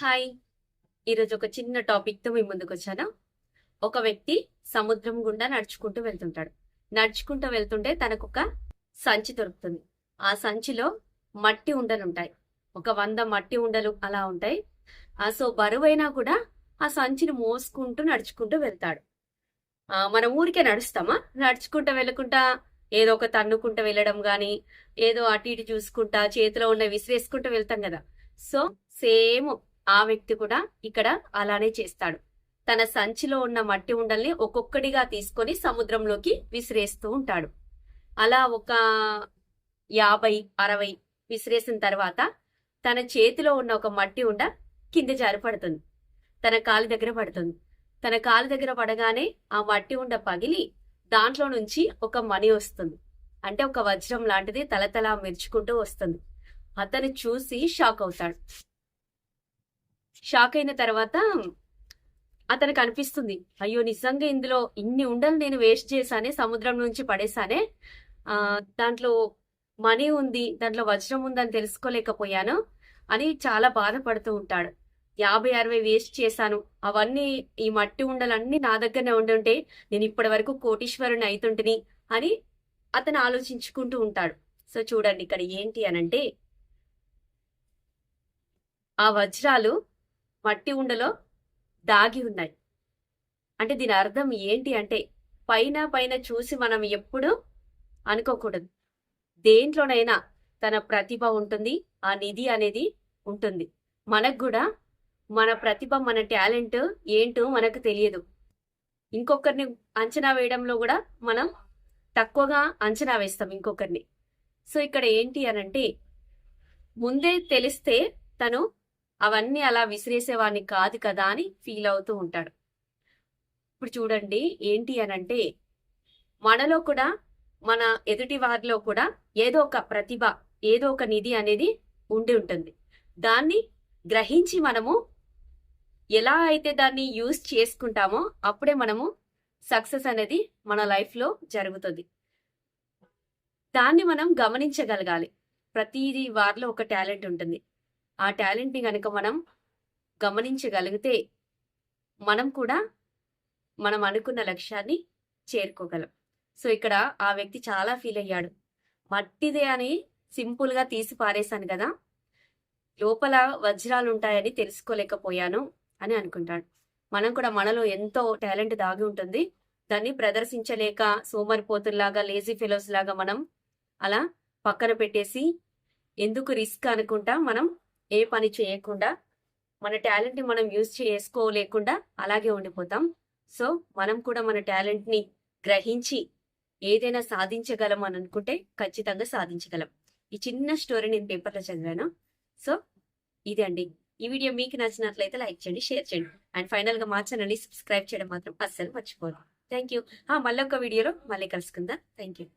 Hi. ఈరోజు ఒక చిన్న టాపిక్తో మీ ముందుకు వచ్చాను ఒక వ్యక్తి సముద్రం గుండా నడుచుకుంటూ వెళ్తుంటాడు. నడుచుకుంటూ వెళ్తుంటే తనకు ఒక సంచి దొరుకుతుంది. ఆ సంచిలో మట్టి ఉండలు ఉంటాయి. ఒక వంద మట్టి ఉండలు అలా ఉంటాయి. ఆ సో బరువైనా కూడా ఆ సంచిని మోసుకుంటూ నడుచుకుంటూ వెళ్తాడు. మన ఊరికే నడుస్తామా? నడుచుకుంటూ వెళ్ళకుండా ఏదో ఒక తన్నుకుంటూ వెళ్ళడం గాని ఏదో అటు ఇటు చూసుకుంటా చేతిలో ఉన్న విసిరేసుకుంటూ వెళ్తాం కదా. సో సేమ్ ఆ వ్యక్తి కూడా ఇక్కడ అలానే చేస్తాడు. తన సంచిలో ఉన్న మట్టి ఉండల్ని ఒక్కొక్కటిగా తీసుకొని సముద్రంలోకి విసిరేస్తూ ఉంటాడు. అలా ఒక యాభై అరవై విసిరేసిన తర్వాత తన చేతిలో ఉన్న ఒక మట్టి ఉండ కింద జారి పడుతుంది తన కాలు దగ్గర పడుతుంది. తన కాలు దగ్గర పడగానే ఆ మట్టి ఉండ పగిలి దాంట్లో నుంచి ఒక మణి వస్తుంది. అంటే ఒక వజ్రం లాంటిది తలతలా మెరుచుకుంటూ వస్తుంది. అతను చూసి షాక్ అవుతాడు. షాక్ అయిన తర్వాత అతనికి అనిపిస్తుంది అయ్యో నిజంగా ఇందులో ఇన్ని ఉండలు నేను వేస్ట్ చేశానే సముద్రం నుంచి పడేసానే ఆ దాంట్లో మనీ ఉంది దాంట్లో వజ్రం ఉందని తెలుసుకోలేకపోయాను అని చాలా బాధపడుతూ ఉంటాడు. యాభై అరవై వేస్ట్ చేశాను. అవన్నీ ఈ మట్టి ఉండలన్నీ నా దగ్గరనే ఉండుంటే నేను ఇప్పటి వరకు కోటీశ్వరుని అయితుంటిని అని అతను ఆలోచించుకుంటూ ఉంటాడు. సో చూడండి ఇక్కడ ఏంటి అనంటే ఆ వజ్రాలు మట్టి ఉండలో దాగి ఉన్నాయి. అంటే దీని అర్థం ఏంటి అంటే పైన పైన చూసి మనం ఎప్పుడు అనుకోకూడదు. దేంట్లోనైనా తన ప్రతిభ ఉంటుంది ఆ నిధి అనేది ఉంటుంది. మనకు కూడా మన ప్రతిభ మన టాలెంట్ ఏంటో మనకు తెలియదు. ఇంకొకరిని అంచనా వేయడంలో కూడా మనం తక్కువగా అంచనా వేస్తాం ఇంకొకరిని. సో ఇక్కడ ఏంటి అనంటే ముందే తెలిస్తే తను అవన్నీ అలా విసిరేసేవాడిని కాదు కదా అని ఫీల్ అవుతూ ఉంటాడు. ఇప్పుడు చూడండి ఏంటి అనంటే మనలో కూడా మన ఎదుటి వారిలో కూడా ఏదో ఒక ప్రతిభ ఏదో ఒక నిధి అనేది ఉండి ఉంటుంది. దాన్ని గ్రహించి మనము ఎలా అయితే దాన్ని యూజ్ చేసుకుంటామో అప్పుడే మనము సక్సెస్ అనేది మన లైఫ్లో జరుగుతుంది. దాన్ని మనం గమనించగలగాలి. ప్రతిదీ వారిలో ఒక టాలెంట్ ఉంటుంది. ఆ టాలెంట్ని కనుక మనం గమనించగలిగితే మనం కూడా మనం అనుకున్న లక్ష్యాన్ని చేరుకోగలం. సో ఇక్కడ ఆ వ్యక్తి చాలా ఫీల్ అయ్యాడు. మట్టిదే అని సింపుల్గా తీసి పారేశాను కదా లోపల వజ్రాలు ఉంటాయని తెలుసుకోలేకపోయాను అని అనుకుంటాడు. మనం కూడా మనలో ఎంతో టాలెంట్ దాగి ఉంటుంది. దాన్ని ప్రదర్శించలేక సోమరిపోతుల్లాగా లేజీ ఫెలోస్ లాగా మనం అలా పక్కన పెట్టేసి ఎందుకు రిస్క్ అనుకుంటా మనం ఏ పని చేయకుండా మన టాలెంట్ని మనం యూజ్ చేసుకోలేకుండా అలాగే ఉండిపోతాం. సో మనం కూడా మన టాలెంట్ని గ్రహించి ఏదైనా సాధించగలం అని అనుకుంటే ఖచ్చితంగా సాధించగలం. ఈ చిన్న స్టోరీ నేను పేపర్లో చదివాను. సో ఇది అండి. ఈ వీడియో మీకు నచ్చినట్లయితే లైక్ చేయండి షేర్ చేయండి. అండ్ ఫైనల్గా మా ఛానల్ని సబ్స్క్రైబ్ చేయడం మాత్రం అస్సలు మర్చిపోదు థ్యాంక్ యూ. మళ్ళీ ఒక వీడియోలో మళ్ళీ కలుసుకుందాం. Thank you.